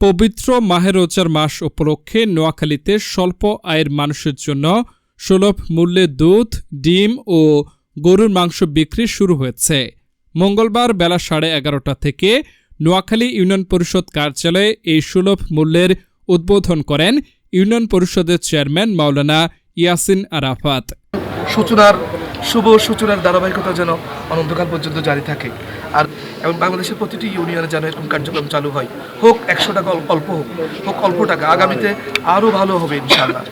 পবিত্র মাহের রোজার মাস উপলক্ষে নোয়াখালীতে স্বল্প আয়ের মানুষের জন্য সুলভ মূল্যে দুধ, ডিম ও গরুর মাংস বিক্রি শুরু হয়েছে। মঙ্গলবার বেলা সাড়ে এগারোটা থেকে নোয়াখালী ইউনিয়ন পরিষদ কার্যালয়ে এই সুলভ মূল্যের উদ্বোধন করেন ইউনিয়ন পরিষদের চেয়ারম্যান মাওলানা ইয়াসিন আরাফাত। সূচনার শুভ সূচনার ধারাবাহিকতা যেন অনন্তকাল পর্যন্ত জারি থাকে। আর এবং বাংলাদেশের প্রতিটি ইউনিয়নে যেন এরকম কার্যক্রম চালু হয়। হোক একশো টাকা অল্প হোক হোক অল্প টাকা আগামীতে আরও ভালো হবে ইনশাআল্লাহ।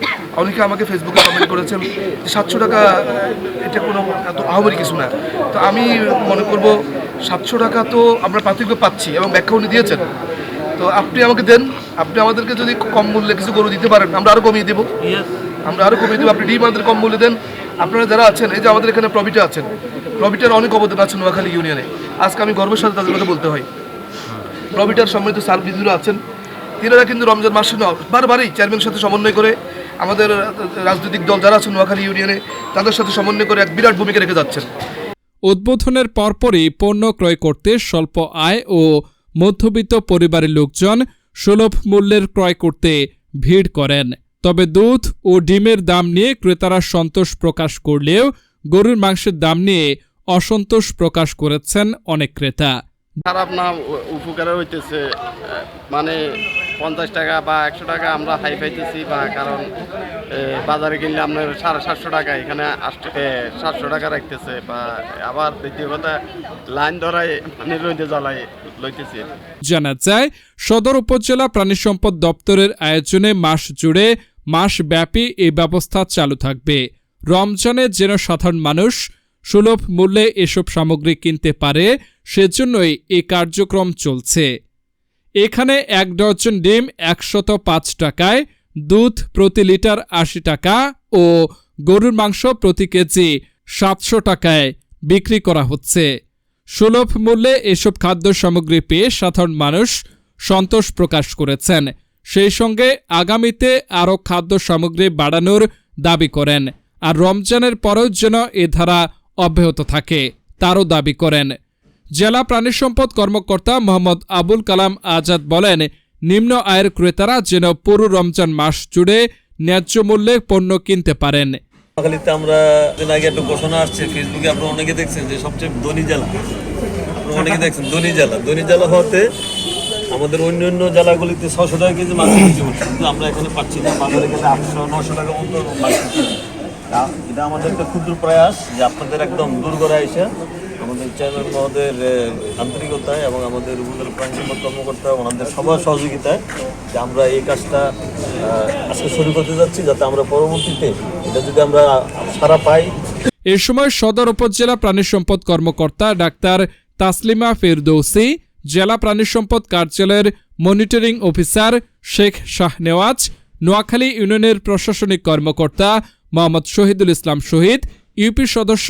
অনেকে আমাকে ফেসবুকে কমেন্ট করেছেন যে সাতশো টাকা এটা কোনো এত আহমরি কিছু না। তো আমি মনে করব সাতশো টাকা তো আমরা প্রাথমিক পাচ্ছি এবং ব্যাখ্যা উনি দিয়েছেন। তো আপনি আমাকে দেন আপনি আমাদেরকে যদি কম মূল্যে কিছু গরু দিতে পারেন আমরা আরও কমিয়ে দেবো। আমরা আরও কমিয়ে দেবো আপনি ডিম আমাদের কম মূল্যে দেন। আপনারা যারা আছেন এই যে আমাদের এখানে প্রবিটা আছেন প্রবিটার অনেক অবদান আছে নোয়াখালী ইউনিয়নে। আজকে আমি গর্বের সাথে তাদের কথা বলতে হয়। প্রবিটার সম্মানিত বিন্দুরা আছেন। তিনারা কিন্তু রমজান মাসে বারবারই চেয়ারম্যানের সাথে সমন্বয় করে আমাদের রাজনৈতিক দল যারা আছেন নোয়াখালী ইউনিয়নে, তাদের সাথে সমন্বয় করে এক বিরাট ভূমিকা রেখে যাচ্ছেন। উদ্বোধনের পরপরই পণ্য ক্রয় করতে স্বল্প আয় ও মধ্যবিত্ত পরিবারের লোকজন সুলভ মূল্যের ক্রয় করতে ভিড় করেন। তবে দুধ ও ডিমের দাম নিয়ে ক্রেতারা সন্তোষ প্রকাশ করলেও গরুর মাংসের দাম নিয়ে অসন্তোষ প্রকাশ করেছেন অনেক ক্রেতা। খারাপ না উপকার হইতেছে মানে পঞ্চাশ টাকা বা একশো টাকা আমরা হাই পাইতেছি বা কারণ বাজারে কিনলে আপনার সাড়ে সাতশো টাকা এখানে সাতশো টাকা রাখতেছে বা আবার দ্বিতীয় কথা লাইন ধরায় মানে রইতে জ্বালাই লইতেছি। জানা যায় সদর উপজেলা প্রাণী সম্পদ দপ্তরের আয়োজনে মাস জুড়ে মাসব্যাপী এই ব্যবস্থা চালু থাকবে। রমজানে যেন সাধারণ মানুষ সুলভ মূল্যে এসব সামগ্রী কিনতে পারে, সেজন্যই এই কার্যক্রম চলছে। এখানে এক ডজন ডিম একশত পাঁচ টাকায়, দুধ প্রতি লিটার আশি টাকা ও গরুর মাংস প্রতি কেজি সাতশো টাকায় বিক্রি করা হচ্ছে। সুলভ মূল্যে এসব খাদ্য সামগ্রী পেয়ে সাধারণ মানুষ সন্তোষ প্রকাশ করেছেন। সেই সঙ্গে আগামীতে আরও খাদ্য সামগ্রী বাড়ানোর দাবি করেন। আর রমজানের পরেও যেন এ ধারা অব্যাহত থাকে, তারও দাবি করেন। জেলা প্রাণী সম্পদ কর্মকর্তা মোহাম্মদ আবুল কালাম আজাদ বলেন, নিম্ন আয়ের ক্রেতারা যেন পুরো রমজান মাস জুড়ে ন্যায্য মূল্যে পণ্য কিনতে পারেন। নোয়াখালীতে আমরা দিন আগে একটা ঘোষণা আসছে ফেসবুকে আপনারা অনেকে দেখছেন যে সবচেয়ে ধনী জেলা। আপনারা অনেকে দেখছেন, ধনী জেলা। ধনী জেলা হতে আমাদের অন্য অন্য জেলাগুলিতে ছশো টাকা কেজি মাছ কিন্তু আমরা এখানে পাচ্ছি না বাজারে গেলে আটশো নশো টাকা মতো এটা আমাদের একটা ক্ষুদ্র প্রয়াস যে আপনাদের একদম দূর করে এসে আমাদের চেয়ারম্যান মহোদয়ের আন্তরিকতায় এবং আমাদের উপজেলা প্রাণী কর্মকর্তা ওনাদের সবার সহযোগিতায় যে আমরা এই কাজটা আজকে শুরু করতে যাচ্ছি যাতে আমরা পরবর্তীতে এটা যদি আমরা সারা পাই। এ সময় সদর উপজেলা প্রাণী সম্পদ কর্মকর্তা ডাক্তার তাসলিমা ফেরদৌসি, জেলা প্রাণী সম্পদ কার্যালয়ের মনিটরিং অফিসার শেখ শাহনেওয়াজ, নোয়াখালী ইউনিয়নের প্রশাসনিক কর্মকর্তা মোহাম্মদ শহীদুল ইসলাম শহীদ, ইউপি সদস্য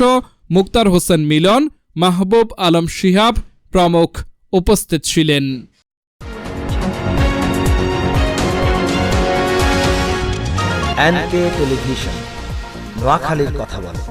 মুক্তার হোসেন মিলন, মাহবুব আলম শিহাব প্রমুখ উপস্থিত ছিলেন। নোয়াখালীর কথা বলে।